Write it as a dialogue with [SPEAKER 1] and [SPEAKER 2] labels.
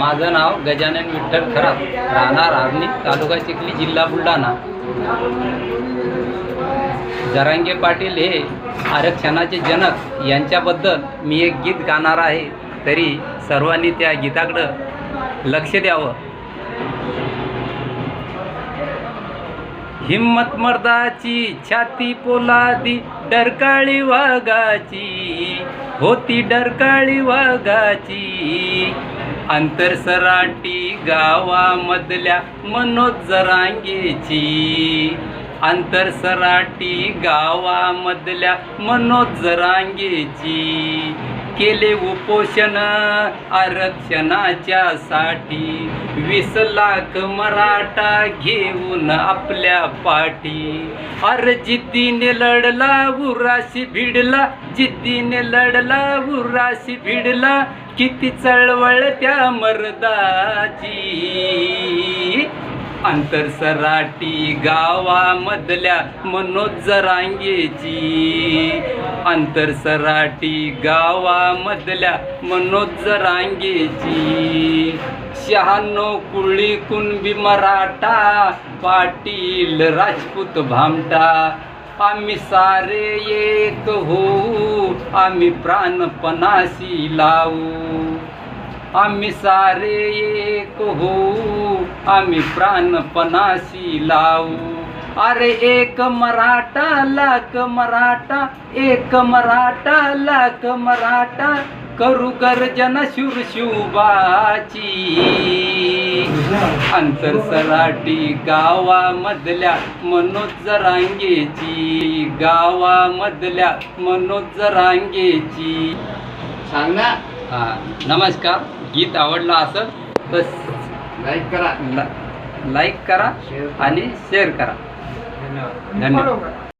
[SPEAKER 1] माझं नाव गजानन विठ्ठल खराब राहणार आर्णी तालुका चिखली जिल्हा बुलढाणा. जरांगे पाटील हे आरक्षणाचे जनक. यांच्याबद्दल मी एक गीत गाणार आहे. तरी सर्वांनी त्या गीताकडं लक्ष द्यावं. हिम्मत मर्दाची छाती पोलादी डरकाळी वाघाची. होती डरकाळी वाघाची. आंतरसराटी गावामधल्या मनोज जरांगेची. आंतरसराटी गावामधल्या मनोज जरांगेची. केले उपोषण आरक्षणाच्या साठी. वीस लाख मराठा घेऊन आपल्या पाठी. अर जिद्दीने लढला उराशी भिडला. जिद्दीने लढला उराशी भिडला. किती चळवळ त्या मर्दाची. आंतरसराटी गावामधल्या मनोज जरांगेची. आंतरसराटी गावामधल्या मनोज जरांगेची शहाण्णव कुळी कुणबी मराठा पाटील राजपूत भामटा. आम्ही सारे एक होऊ आम्ही प्राणपणाशी लावू. आम्ही सारे एक होऊ आम्ही प्राणपणाशी लावू. अरे एक मराठा लाख मराठा एक मराठा लाख मराठा करू गर्जन शुरशुबाची आंतरसराटी गावामधल्या मनोज जरांगेची गावामधल्या मनोज जरांगेची
[SPEAKER 2] सांग ना.
[SPEAKER 1] हा, नमस्कार. गीत आवडलं असेल तर
[SPEAKER 2] लाईक करा.
[SPEAKER 1] लाईक करा आणि शेअर करा. धन्यवाद